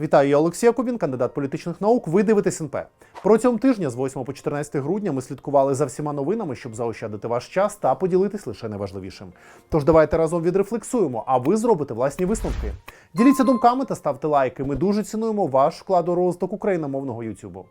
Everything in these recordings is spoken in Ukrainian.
Вітаю, я Олексій Якубін, кандидат політичних наук. Ви дивитесь НП. Протягом тижня з 8 по 14 грудня ми слідкували за всіма новинами, щоб заощадити ваш час та поділитись лише найважливішим. Тож давайте разом відрефлексуємо, а ви зробите власні висновки. Діліться думками та ставте лайки. Ми дуже цінуємо ваш вклад у розвиток україномовного Ютубу.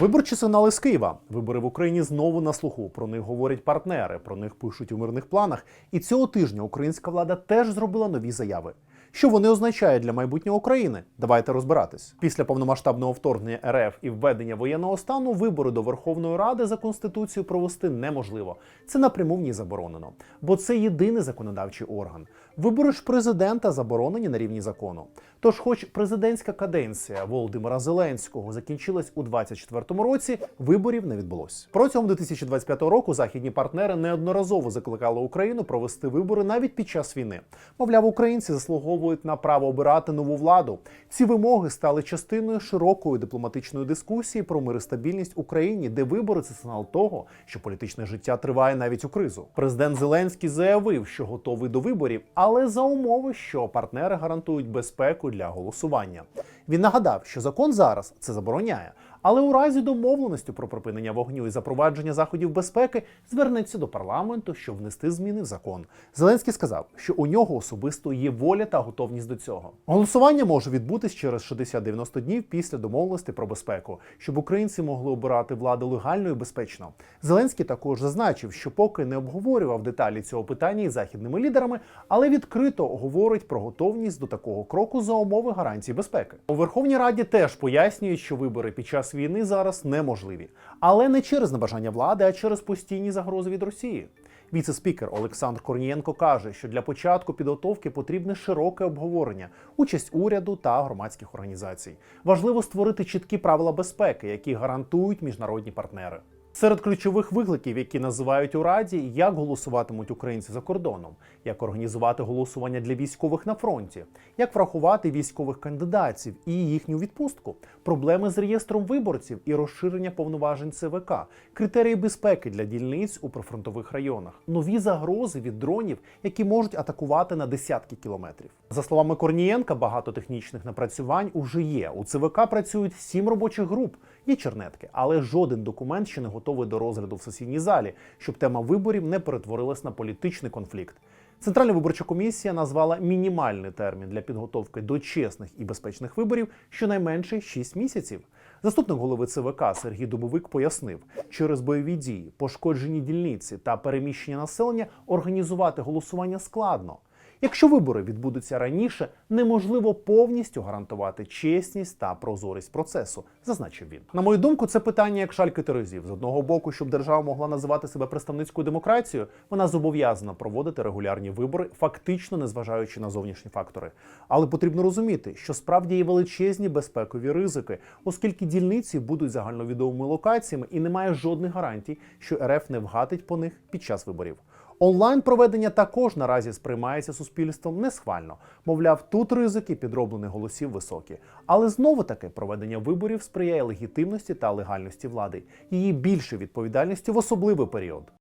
Виборчі сигнали з Києва. Вибори в Україні знову на слуху. Про них говорять партнери, про них пишуть у мирних планах. І цього тижня українська влада теж зробила нові заяви. Що вони означають для майбутнього України? Давайте розбиратись. Після повномасштабного вторгнення РФ і введення воєнного стану вибори до Верховної Ради за конституцією провести неможливо. Це напряму в ній заборонено, бо це єдиний законодавчий орган. Вибори ж президента заборонені на рівні закону. Тож, хоч президентська каденція Володимира Зеленського закінчилась у 2024 році, виборів не відбулось. Протягом 2025 року західні партнери неодноразово закликали Україну провести вибори навіть під час війни. Мовляв, українці заслуговують на право обирати нову владу. Ці вимоги стали частиною широкої дипломатичної дискусії про мир і стабільність в Україні, де вибори це сигнал того, що політичне життя триває навіть у кризу. Президент Зеленський заявив, що готовий до виборів, але за умови, що партнери гарантують безпеку для голосування. Він нагадав, що закон зараз це забороняє. Але у разі домовленості про припинення вогню і запровадження заходів безпеки звернеться до парламенту, щоб внести зміни в закон. Зеленський сказав, що у нього особисто є воля та готовність до цього. Голосування може відбутись через 60-90 днів після домовленості про безпеку, щоб українці могли обирати владу легально і безпечно. Зеленський також зазначив, що поки не обговорював деталі цього питання із західними лідерами, але відкрито говорить про готовність до такого кроку за умови гарантій безпеки. У Верховній Раді теж пояснюють, що вибори під час війни зараз неможливі, але не через небажання влади, а через постійні загрози від Росії. Віце-спікер Олександр Корнієнко каже, що для початку підготовки потрібне широке обговорення, участь уряду та громадських організацій. Важливо створити чіткі правила безпеки, які гарантують міжнародні партнери. Серед ключових викликів, які називають у раді, як голосуватимуть українці за кордоном, як організувати голосування для військових на фронті, як врахувати військових кандидатів і їхню відпустку, проблеми з реєстром виборців і розширення повноважень ЦВК, критерії безпеки для дільниць у прифронтових районах, нові загрози від дронів, які можуть атакувати на десятки кілометрів. За словами Корнієнка, багато технічних напрацювань уже є. У ЦВК працюють сім робочих груп. Є чернетки, але жоден документ ще не готовий до розгляду в сесійній залі, щоб тема виборів не перетворилась на політичний конфлікт. Центральна виборча комісія назвала мінімальний термін для підготовки до чесних і безпечних виборів щонайменше 6 місяців. Заступник голови ЦВК Сергій Дубовик пояснив, через бойові дії, пошкоджені дільниці та переміщення населення організувати голосування складно. Якщо вибори відбудуться раніше, неможливо повністю гарантувати чесність та прозорість процесу, зазначив він. На мою думку, це питання як шальки терезів. З одного боку, щоб держава могла називати себе представницькою демократією, вона зобов'язана проводити регулярні вибори, фактично незважаючи на зовнішні фактори. Але потрібно розуміти, що справді є величезні безпекові ризики, оскільки дільниці будуть загальновідомими локаціями і немає жодних гарантій, що РФ не вгатить по них під час виборів. Онлайн проведення також наразі сприймається суспільством несхвально. Мовляв, тут ризики підроблених голосів високі. Але знову таки проведення виборів сприяє легітимності та легальності влади, її більше відповідальності в особливий період.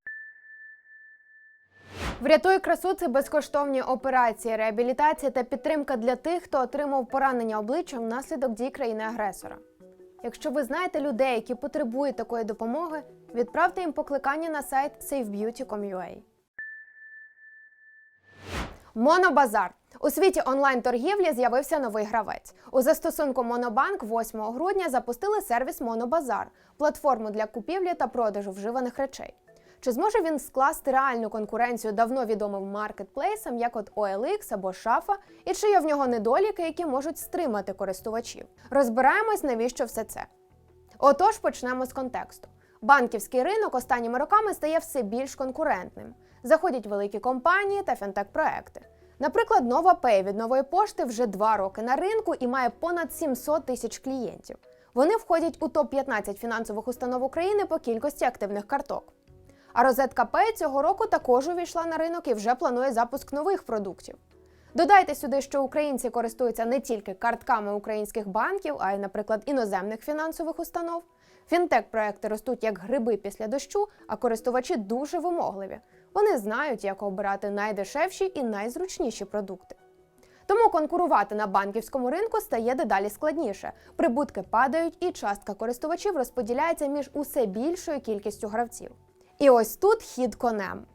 Врятуй красу це безкоштовні операції, реабілітація та підтримка для тих, хто отримав поранення обличчя внаслідок дій країни-агресора. Якщо ви знаєте людей, які потребують такої допомоги, відправте їм покликання на сайт savebeauty.com.ua. Монобазар у світі онлайн-торгівлі з'явився новий гравець. У застосунку Монобанк 8 грудня запустили сервіс Монобазар платформу для купівлі та продажу вживаних речей. Чи зможе він скласти реальну конкуренцію давно відомим маркетплейсам, як от OLX або Шафа, і чи є в нього недоліки, які можуть стримати користувачів? Розбираємось, навіщо все це. Отож, почнемо з контексту. Банківський ринок останніми роками стає все більш конкурентним. Заходять великі компанії та фінтек-проекти. Наприклад, NovaPay від нової пошти вже два роки на ринку і має понад 700 тисяч клієнтів. Вони входять у топ-15 фінансових установ України по кількості активних карток. А розетка Pay цього року також увійшла на ринок і вже планує запуск нових продуктів. Додайте сюди, що українці користуються не тільки картками українських банків, а й, наприклад, іноземних фінансових установ. Фінтек-проекти ростуть як гриби після дощу, а користувачі дуже вимогливі. Вони знають, як обирати найдешевші і найзручніші продукти. Тому конкурувати на банківському ринку стає дедалі складніше. Прибутки падають, і частка користувачів розподіляється між усе більшою кількістю гравців. І ось тут хід конем.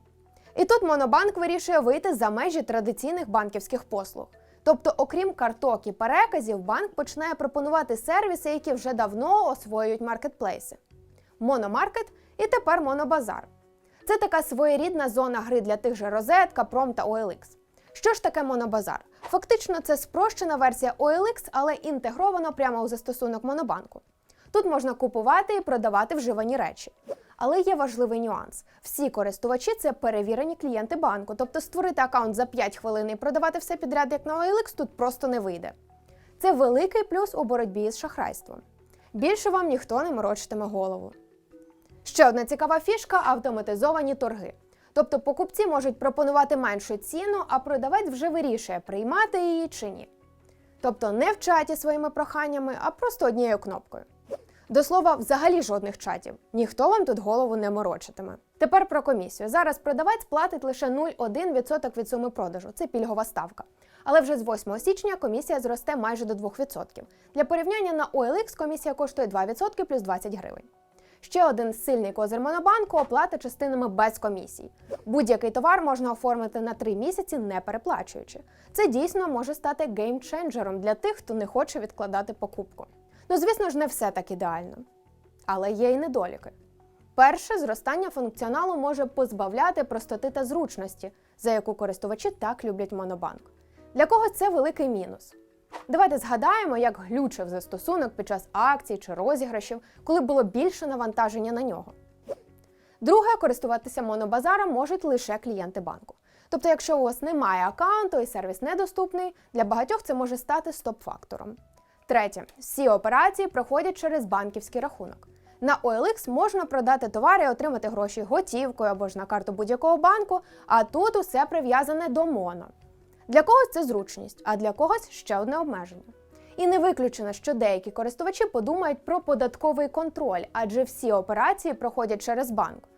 І тут Монобанк вирішує вийти за межі традиційних банківських послуг. Тобто, окрім карток і переказів, банк починає пропонувати сервіси, які вже давно освоюють маркетплейси. Мономаркет і тепер Монобазар. Це така своєрідна зона гри для тих же Розет, Капром та OLX. Що ж таке Монобазар? Фактично, це спрощена версія OLX, але інтегровано прямо у застосунок Монобанку. Тут можна купувати і продавати вживані речі. Але є важливий нюанс: всі користувачі це перевірені клієнти банку, тобто створити аккаунт за 5 хвилин і продавати все підряд, як на OLX, тут просто не вийде. Це великий плюс у боротьбі з шахрайством. Більше вам ніхто не морочитиме голову. Ще одна цікава фішка автоматизовані торги. Тобто покупці можуть пропонувати меншу ціну, а продавець вже вирішує, приймати її чи ні. Тобто не в чаті своїми проханнями, а просто однією кнопкою. До слова, взагалі жодних чатів. Ніхто вам тут голову не морочитиме. Тепер про комісію. Зараз продавець платить лише 0,1% від суми продажу. Це пільгова ставка. Але вже з 8 січня комісія зросте майже до 2%. Для порівняння на OLX комісія коштує 2% плюс 20 гривень. Ще один сильний козир Монобанку оплата частинами без комісій. Будь-який товар можна оформити на 3 місяці, не переплачуючи. Це дійсно може стати геймченджером для тих, хто не хоче відкладати покупку. Ну, звісно ж, не все так ідеально. Але є й недоліки. Перше, зростання функціоналу може позбавляти простоти та зручності, за яку користувачі так люблять Монобанк. Для когось це великий мінус. Давайте згадаємо, як глючив застосунок під час акцій чи розіграшів, коли було більше навантаження на нього. Друге, користуватися монобазаром можуть лише клієнти банку. Тобто, якщо у вас немає аккаунту і сервіс недоступний, для багатьох це може стати стоп-фактором. Третє, всі операції проходять через банківський рахунок. На OLX можна продати товари і отримати гроші готівкою або ж на карту будь-якого банку, а тут усе прив'язане до моно. Для когось це зручність, а для когось ще одне обмеження. І не виключено, що деякі користувачі подумають про податковий контроль, адже всі операції проходять через банк.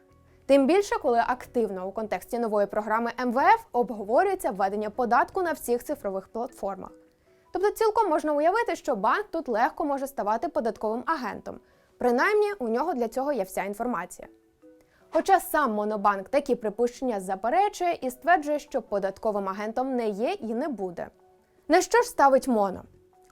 Тим більше, коли активно у контексті нової програми МВФ обговорюється введення податку на всіх цифрових платформах. Тобто цілком можна уявити, що банк тут легко може ставати податковим агентом. Принаймні, у нього для цього є вся інформація. Хоча сам Монобанк такі припущення заперечує і стверджує, що податковим агентом не є і не буде. На що ж ставить Моно?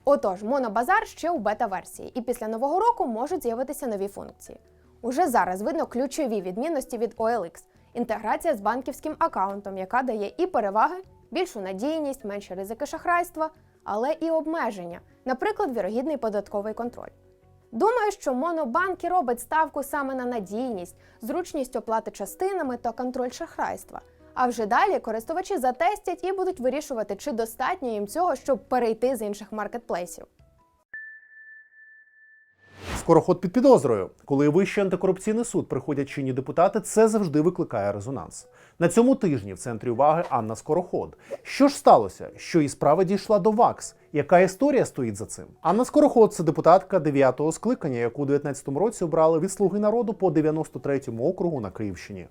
Отож, Монобазар ще у бета-версії, і після нового року можуть з'явитися нові функції. Уже зараз видно ключові відмінності від OLX – інтеграція з банківським аккаунтом, яка дає і переваги, більшу надійність, менші ризики шахрайства, але і обмеження, наприклад, вірогідний податковий контроль. Думаю, що Монобанк і робить ставку саме на надійність, зручність оплати частинами та контроль шахрайства. А вже далі користувачі затестять і будуть вирішувати, чи достатньо їм цього, щоб перейти з інших маркетплейсів. Скороход під підозрою. Коли Вищий антикорупційний суд приходять чинні депутати, це завжди викликає резонанс. На цьому тижні в центрі уваги Анна Скороход. Що ж сталося? Що і справа дійшла до ВАКС? Яка історія стоїть за цим? Анна Скороход це депутатка 9-го скликання, яку у 19-му році обрали від слуги народу по 93-му округу на Київщині.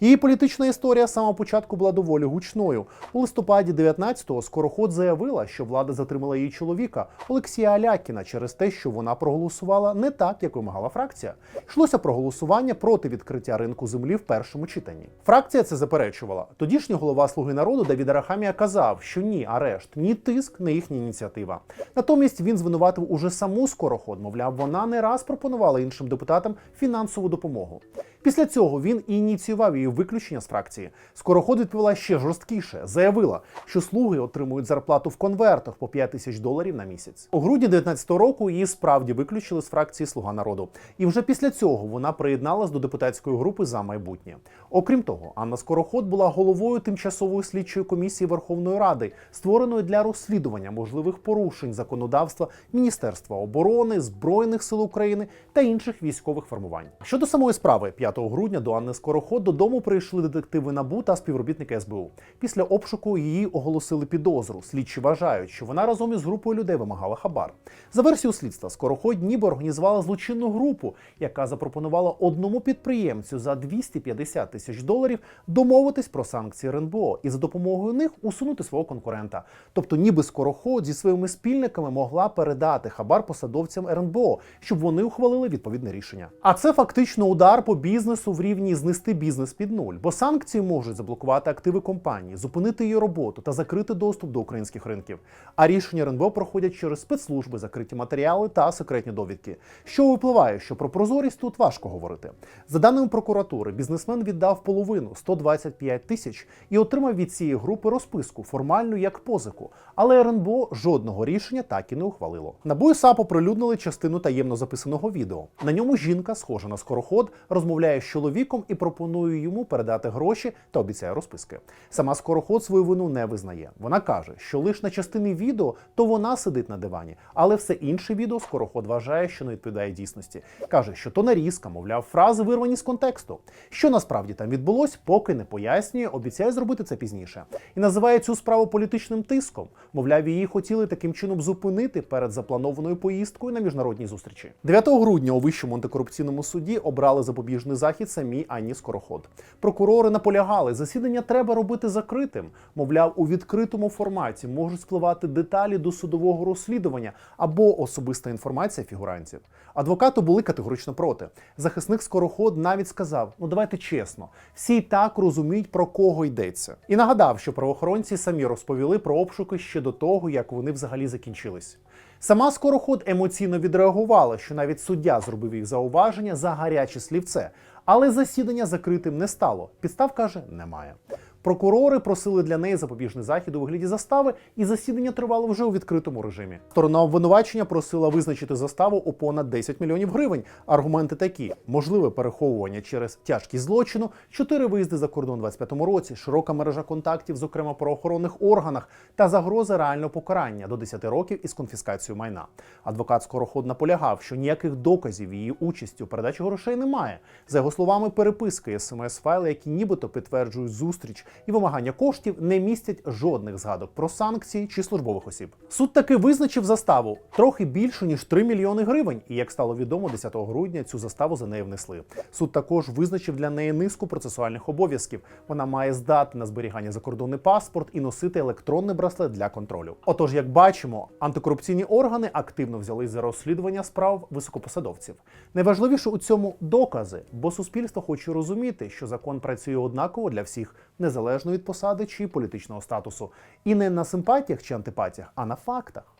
Її політична історія з самого початку була доволі гучною. У листопаді 19-го Скороход заявила, що влада затримала її чоловіка Олексія Алякіна через те, що вона проголосувала не так, як вимагала фракція. Йшлося про голосування проти відкриття ринку землі в першому читанні. Фракція це заперечувала. Тодішній голова Слуги народу Давід Арахамія казав, що ні арешт, ні тиск не їхня ініціатива. Натомість він звинуватив уже саму скороход. Мовляв, вона не раз пропонувала іншим депутатам фінансову допомогу. Після цього він ініціював її виключення з фракції. Скороход відповіла ще жорсткіше. Заявила, що слуги отримують зарплату в конвертах по 5 тисяч доларів на місяць. У грудні 19-го року її справді виключили з фракції Слуга народу. І вже після цього вона приєдналась до депутатської групи за майбутнє. Окрім того, Анна Скороход була головою тимчасової слідчої комісії Верховної Ради, створеної для розслідування можливих порушень законодавства Міністерства оборони, Збройних сил України та інших військових формувань. Щодо самої справи, 5 грудня до Анни Скороход додому прийшли детективи НАБУ та співробітники СБУ. Після обшуку її оголосили підозру. Слідчі вважають, що вона разом із групою людей вимагала хабар. За версією слідства, Скороход ніби організувала злочинну групу, яка запропонувала одному підприємцю за 250 тисяч доларів домовитись про санкції РНБО і за допомогою них усунути свого конкурента. Тобто, ніби Скороход зі своїми спільниками могла передати хабар посадовцям РНБО, щоб вони ухвалили відповідне рішення. А це фактично удар по бізнесу в рівні знести бізнес під нуль, бо санкції можуть заблокувати активи компанії, зупинити її роботу та закрити доступ до українських ринків. А рішення РНБО проходять через спецслужби, закриті матеріали та секретні довідки. Що випливає, що про прозорість тут важко говорити. За даними прокуратури, бізнесмен віддав половину 125 тисяч і отримав від цієї групи розписку формальну як позику. Але РНБО жодного рішення так і не ухвалило. НАБУ і САП оприлюднили частину таємно записаного відео. На ньому жінка, схожа на скороход, розмовляє з чоловіком і пропонує йому передати гроші та обіцяє розписки. Сама скороход свою вину не визнає. Вона каже, що лише на частині відео то вона сидить на дивані, але все інше відео скороход вважає, що не відповідає дійсності. каже, що то нарізка, мовляв, фрази вирвані з контексту. Що насправді там відбулось, поки не пояснює, обіцяє зробити це пізніше. І називає цю справу політичним тиском. Мовляв, її хотіли таким чином зупинити перед запланованою поїздкою на міжнародній зустрічі. 9 грудня у вищому антикорупційному суді обрали запобіжний захід самій Анні Скороход. Прокурори наполягали, засідання треба робити закритим. Мовляв, у відкритому форматі можуть спливати деталі до судового розслідування або особиста інформація фігурантів. Адвокати були категорично проти. Захисник Скороход навіть сказав: ну давайте чесно, всі й так розуміють про кого йдеться. І нагадав, що правоохоронці самі розповіли про обшуки ще до того, як вони взагалі закінчились. Сама скороход емоційно відреагувала, що навіть суддя зробив їх зауваження за гаряче слівце, але засідання закритим не стало. Підстав каже, немає. Прокурори просили для неї запобіжний захід у вигляді застави, і засідання тривало вже у відкритому режимі. Сторона обвинувачення просила визначити заставу у понад 10 мільйонів гривень. Аргументи такі: можливе переховування через тяжкість злочину, чотири виїзди за кордон у 25-му році, широка мережа контактів, зокрема правоохоронних органах, та загроза реального покарання до 10 років із конфіскацією майна. Адвокат Скороход наполягав, що ніяких доказів її участі у передачі грошей немає. За його словами, переписки смс-файли, які нібито підтверджують зустріч і вимагання коштів, не містять жодних згадок про санкції чи службових осіб. Суд таки визначив заставу трохи більше ніж 3 мільйони гривень. І як стало відомо, 10 грудня цю заставу за неї внесли. Суд також визначив для неї низку процесуальних обов'язків. Вона має здати на зберігання закордонний паспорт і носити електронний браслет для контролю. Отож, як бачимо, антикорупційні органи активно взялись за розслідування справ високопосадовців. Найважливіше у цьому докази, бо суспільство хоче розуміти, що закон працює однаково для всіх, незалежно від посади чи політичного статусу, і не на симпатіях чи антипатіях, а на фактах.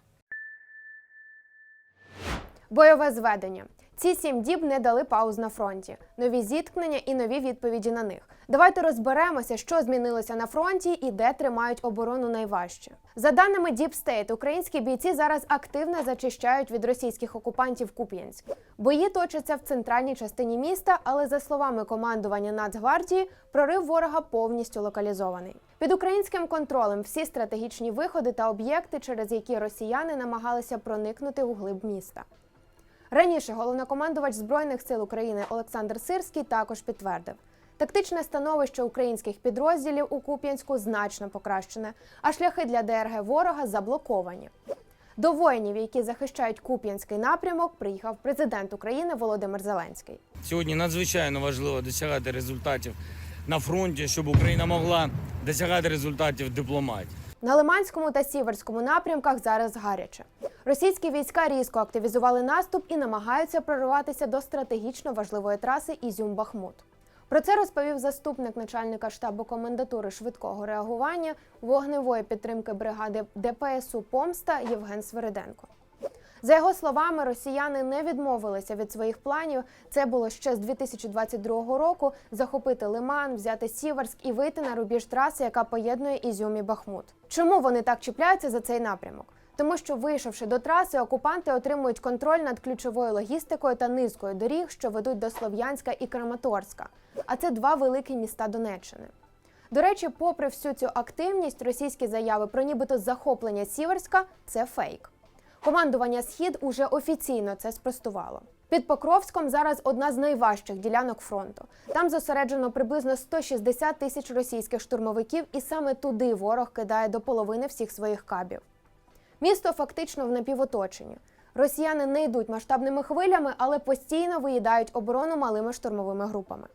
Бойове зведення. Ці сім діб не дали пауз на фронті. Нові зіткнення і нові відповіді на них. Давайте розберемося, що змінилося на фронті і де тримають оборону найважче. За даними Deep State, українські бійці зараз активно зачищають від російських окупантів Куп'янськ. Бої точаться в центральній частині міста, але за словами командування Нацгвардії, прорив ворога повністю локалізований. Під українським контролем всі стратегічні виходи та об'єкти, через які росіяни намагалися проникнути у глиб міста. Раніше головнокомандувач Збройних сил України Олександр Сирський також підтвердив. Тактичне становище українських підрозділів у Куп'янську значно покращене, а шляхи для ДРГ ворога заблоковані. До воїнів, які захищають Куп'янський напрямок, приїхав президент України Володимир Зеленський. Сьогодні надзвичайно важливо досягати результатів на фронті, щоб Україна могла досягати результатів дипломатії. На Лиманському та Сіверському напрямках зараз гаряче. Російські війська різко активізували наступ і намагаються прорватися до стратегічно важливої траси Ізюм-Бахмут. Про це розповів заступник начальника штабу комендатури швидкого реагування вогневої підтримки бригади ДПСУ Помста Євген Свириденко. За його словами, росіяни не відмовилися від своїх планів. Це було ще з 2022 року захопити Лиман, взяти Сіверськ і вийти на рубіж траси, яка поєднує Ізюм і Бахмут. Чому вони так чіпляються за цей напрямок? Тому що, вийшовши до траси, окупанти отримують контроль над ключовою логістикою та низкою доріг, що ведуть до Слов'янська і Краматорська. А це два великі міста Донеччини. До речі, попри всю цю активність, російські заяви про нібито захоплення Сіверська це фейк. Командування Схід уже офіційно це спростувало. Під Покровськом зараз одна з найважчих ділянок фронту. Там зосереджено приблизно 160 тисяч російських штурмовиків, і саме туди ворог кидає до половини всіх своїх кабів. Місто фактично в напівоточенні. Росіяни не йдуть масштабними хвилями, але постійно виїдають оборону малими штурмовими групами.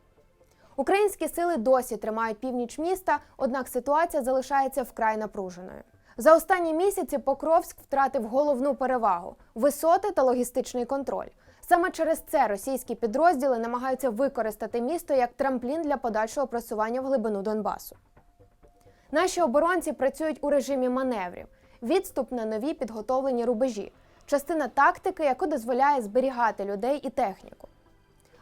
Українські сили досі тримають північ міста, однак ситуація залишається вкрай напруженою. За останні місяці Покровськ втратив головну перевагу висоти та логістичний контроль. Саме через це російські підрозділи намагаються використати місто як трамплін для подальшого просування в глибину Донбасу. Наші оборонці працюють у режимі маневрів, відступ на нові підготовлені рубежі, частина тактики, яку дозволяє зберігати людей і техніку.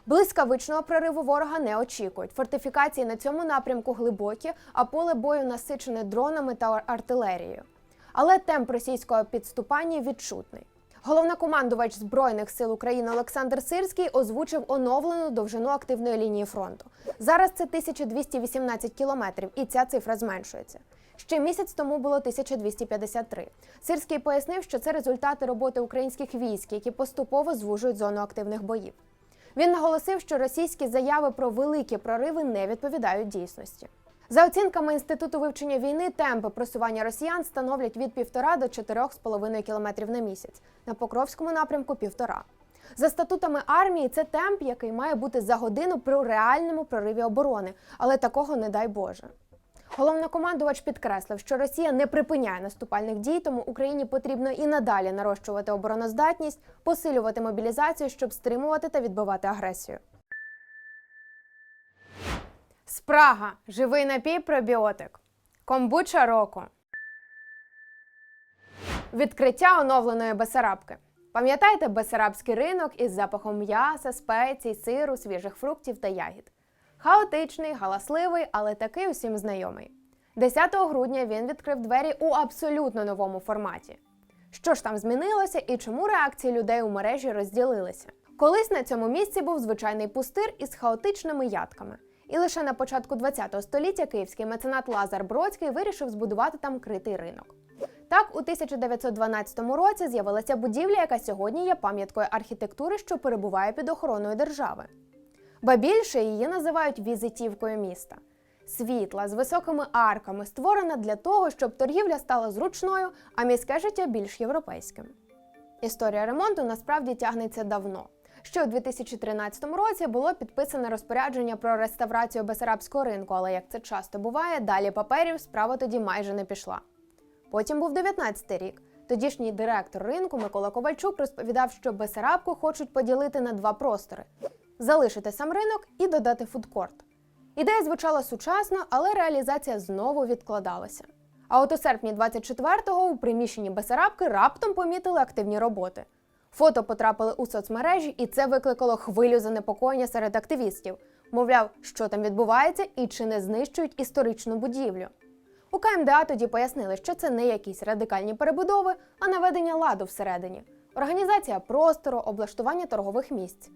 Блискавичного прориву ворога не очікують. Фортифікації на цьому напрямку глибокі, а поле бою насичене дронами та артилерією. Але темп російського підступання відчутний. Головнокомандувач Збройних сил України Олександр Сирський озвучив оновлену довжину активної лінії фронту. Зараз це 1218 кілометрів, і ця цифра зменшується. Ще місяць тому було 1253. Сирський пояснив, що це результати роботи українських військ, які поступово звужують зону активних боїв. Він наголосив, що російські заяви про великі прориви не відповідають дійсності. За оцінками інституту вивчення війни, темпи просування росіян становлять від 1,5 до 4,5 км на місяць. На Покровському напрямку півтора. За статутами армії, це темп, який має бути за годину при реальному прориві оборони, але такого не дай Боже. Головнокомандувач підкреслив, що Росія не припиняє наступальних дій, тому Україні потрібно і надалі нарощувати обороноздатність, посилювати мобілізацію, щоб стримувати та відбивати агресію. Спрага живий напій пробіотик. Комбуча року. Відкриття оновленої Бесарабки. Пам'ятаєте Бесарабський ринок із запахом м'яса, спецій, сиру, свіжих фруктів та ягід? Хаотичний, галасливий, але такий усім знайомий. 10 грудня він відкрив двері у абсолютно новому форматі. Що ж там змінилося і чому реакції людей у мережі розділилися? Колись на цьому місці був звичайний пустир із хаотичними ядками. І лише на початку ХХ століття київський меценат Лазар Бродський вирішив збудувати там критий ринок. Так, у 1912 році з'явилася будівля, яка сьогодні є пам'яткою архітектури, що перебуває під охороною держави. Ба більше її називають візитівкою міста. Світла з високими арками створена для того, щоб торгівля стала зручною, а міське життя більш європейським. Історія ремонту насправді тягнеться давно. Ще у 2013 році було підписане розпорядження про реставрацію Бесарабського ринку, але як це часто буває, далі паперів справа тоді майже не пішла. Потім був 19 рік. Тодішній директор ринку Микола Ковальчук розповідав, що Бесарабку хочуть поділити на два простори: залишити сам ринок і додати фудкорт. Ідея звучала сучасно, але реалізація знову відкладалася. А от у серпні 24-го у приміщенні Бесарабки раптом помітили активні роботи. Фото потрапили у соцмережі, і це викликало хвилю занепокоєння серед активістів. Мовляв, що там відбувається і чи не знищують історичну будівлю. У КМДА тоді пояснили, що це не якісь радикальні перебудови, а наведення ладу всередині, організація простору, облаштування торгових місць.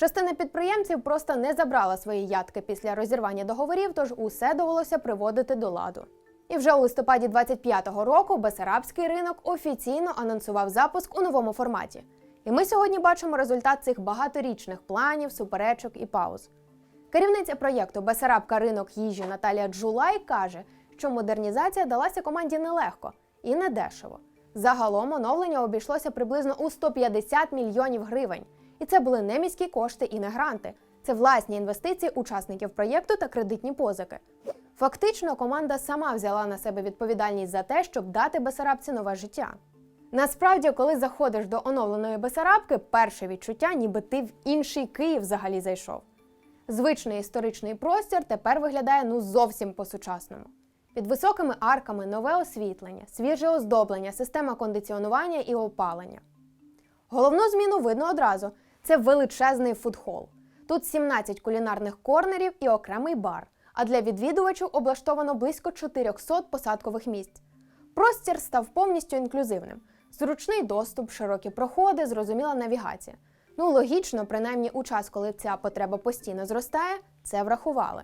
Частина підприємців просто не забрала свої ядки після розірвання договорів, тож усе довелося приводити до ладу. І вже у листопаді 25-го року Бесарабський ринок офіційно анонсував запуск у новому форматі. І ми сьогодні бачимо результат цих багаторічних планів, суперечок і пауз. Керівниця проєкту Бесарабка ринок їжі Наталія Джулай каже, що модернізація далася команді нелегко і недешево. Загалом оновлення обійшлося приблизно у 150 мільйонів гривень. І це були не міські кошти і не гранти. Це власні інвестиції учасників проєкту та кредитні позики. Фактично, команда сама взяла на себе відповідальність за те, щоб дати Бесарабці нове життя. Насправді, коли заходиш до оновленої Бесарабки, перше відчуття, ніби ти в інший Київ взагалі зайшов. Звичний історичний простір тепер виглядає ну зовсім по-сучасному. Під високими арками нове освітлення, свіже оздоблення, система кондиціонування і опалення. Головну зміну видно одразу: це величезний фудхол. Тут 17 кулінарних корнерів і окремий бар. А для відвідувачів облаштовано близько 400 посадкових місць. Простір став повністю інклюзивним: зручний доступ, широкі проходи, зрозуміла навігація. Ну, логічно, принаймні у час, коли ця потреба постійно зростає, це врахували.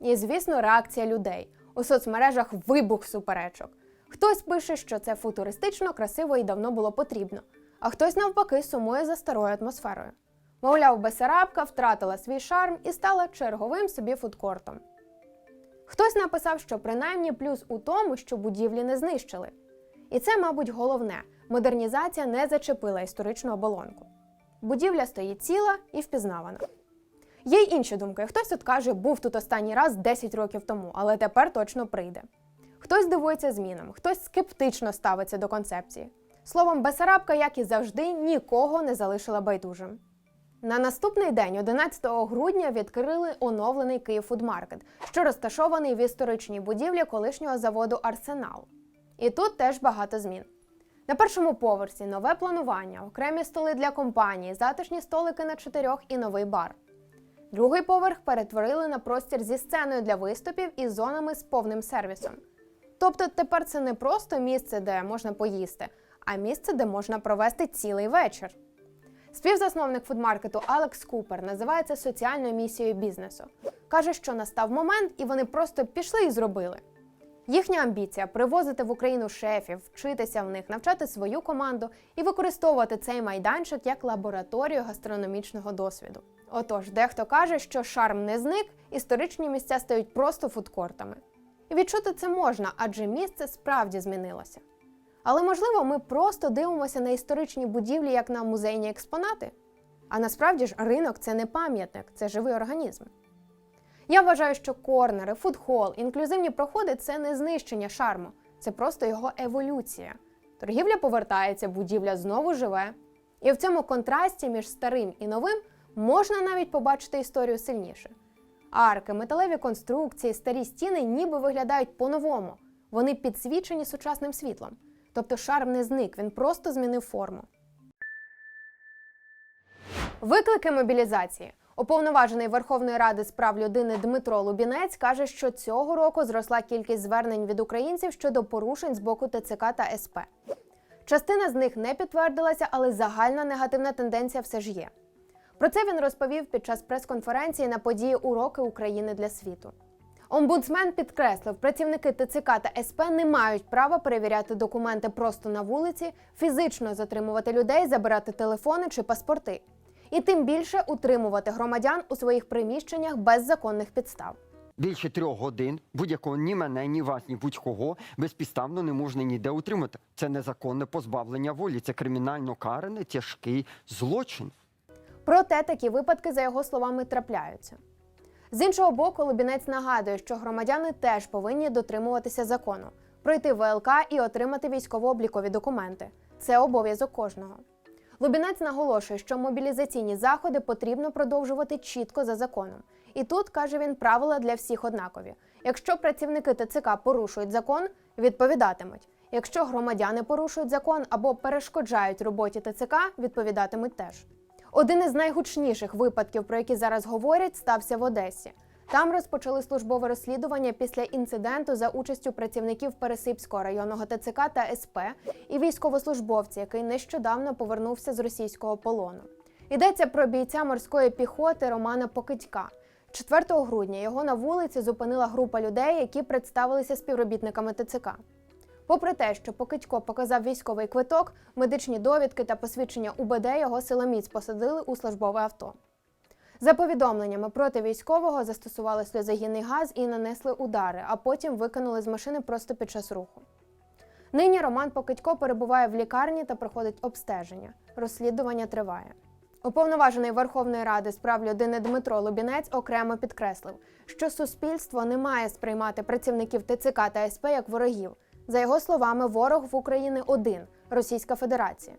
І, звісно, реакція людей. У соцмережах вибух суперечок. Хтось пише, що це футуристично, красиво і давно було потрібно, а хтось навпаки сумує за старою атмосферою. Мовляв, Бесарабка втратила свій шарм і стала черговим собі фудкортом. Хтось написав, що принаймні плюс у тому, що будівлі не знищили. І це, мабуть, головне модернізація не зачепила історичну оболонку. Будівля стоїть ціла і впізнавана. Є й інші думки. Хтось от каже, був тут останній раз 10 років тому, але тепер точно прийде. Хтось дивується змінам, хтось скептично ставиться до концепції. Словом, Бесарабка, як і завжди, нікого не залишила байдужим. На наступний день, 11 грудня, відкрили оновлений Київ Фудмаркет, що розташований в історичній будівлі колишнього заводу Арсенал. І тут теж багато змін. На першому поверсі нове планування, окремі столи для компанії, затишні столики на чотирьох і новий бар. Другий поверх перетворили на простір зі сценою для виступів і зонами з повним сервісом. Тобто тепер це не просто місце, де можна поїсти, а місце, де можна провести цілий вечір. Співзасновник фудмаркету Алекс Купер називає це соціальною місією бізнесу. Каже, що настав момент, і вони просто пішли і зробили. Їхня амбіція привозити в Україну шефів, вчитися в них, навчати свою команду і використовувати цей майданчик як лабораторію гастрономічного досвіду. Отож, дехто каже, що шарм не зник, історичні місця стають просто фудкортами. І відчути це можна, адже місце справді змінилося. Але можливо, ми просто дивимося на історичні будівлі як на музейні експонати. А насправді ж ринок це не пам'ятник, це живий організм. Я вважаю, що корнери, фудхол, інклюзивні проходи це не знищення шарму, це просто його еволюція. Торгівля повертається, будівля знову живе. І в цьому контрасті між старим і новим можна навіть побачити історію сильніше. Арки, металеві конструкції, старі стіни ніби виглядають по-новому. Вони підсвічені сучасним світлом. Тобто шарм не зник, він просто змінив форму. Виклики мобілізації. Уповноважений Верховної Ради з прав людини Дмитро Лубінець каже, що цього року зросла кількість звернень від українців щодо порушень з боку ТЦК та СП. Частина з них не підтвердилася, але загальна негативна тенденція все ж є. Про це він розповів під час прес-конференції на події Уроки України для світу. Омбудсмен підкреслив, працівники ТЦК та СП не мають права перевіряти документи просто на вулиці, фізично затримувати людей, забирати телефони чи паспорти, і тим більше утримувати громадян у своїх приміщеннях без законних підстав. Більше трьох годин будь-якого ні мене, ні вас, ні будь-кого безпідставно не можна ніде утримати. Це незаконне позбавлення волі, це кримінально караний тяжкий злочин. Проте такі випадки, за його словами, трапляються. З іншого боку, Лубінець нагадує, що громадяни теж повинні дотримуватися закону, пройти ВЛК і отримати військово-облікові документи. Це обов'язок кожного. Лубінець наголошує, що мобілізаційні заходи потрібно продовжувати чітко за законом. І тут, каже він, правила для всіх однакові. Якщо працівники ТЦК порушують закон, відповідатимуть. Якщо громадяни порушують закон або перешкоджають роботі ТЦК, відповідатимуть теж. Один із найгучніших випадків, про які зараз говорять, стався в Одесі. Там розпочали службове розслідування після інциденту за участю працівників Пересипського районного ТЦК та СП і військовослужбовця, який нещодавно повернувся з російського полону. Йдеться про бійця морської піхоти Романа Покидька. 4 грудня його на вулиці зупинила група людей, які представилися співробітниками ТЦК. Попри те, що Покидько показав військовий квиток, медичні довідки та посвідчення УБД його силоміць посадили у службове авто. За повідомленнями проти військового застосували сльозогінний газ і нанесли удари, а потім викинули з машини просто під час руху. Нині Роман Покидько перебуває в лікарні та проходить обстеження. Розслідування триває. Уповноважений Верховної Ради з прав людини Дмитро Лубінець окремо підкреслив, що суспільство не має сприймати працівників ТЦК та СП як ворогів. За його словами, ворог в Україні один Російська Федерація.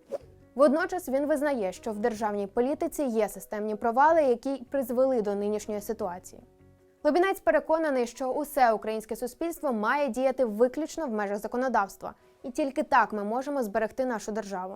Водночас він визнає, що в державній політиці є системні провали, які призвели до нинішньої ситуації. Лобінець переконаний, що усе українське суспільство має діяти виключно в межах законодавства, і тільки так ми можемо зберегти нашу державу.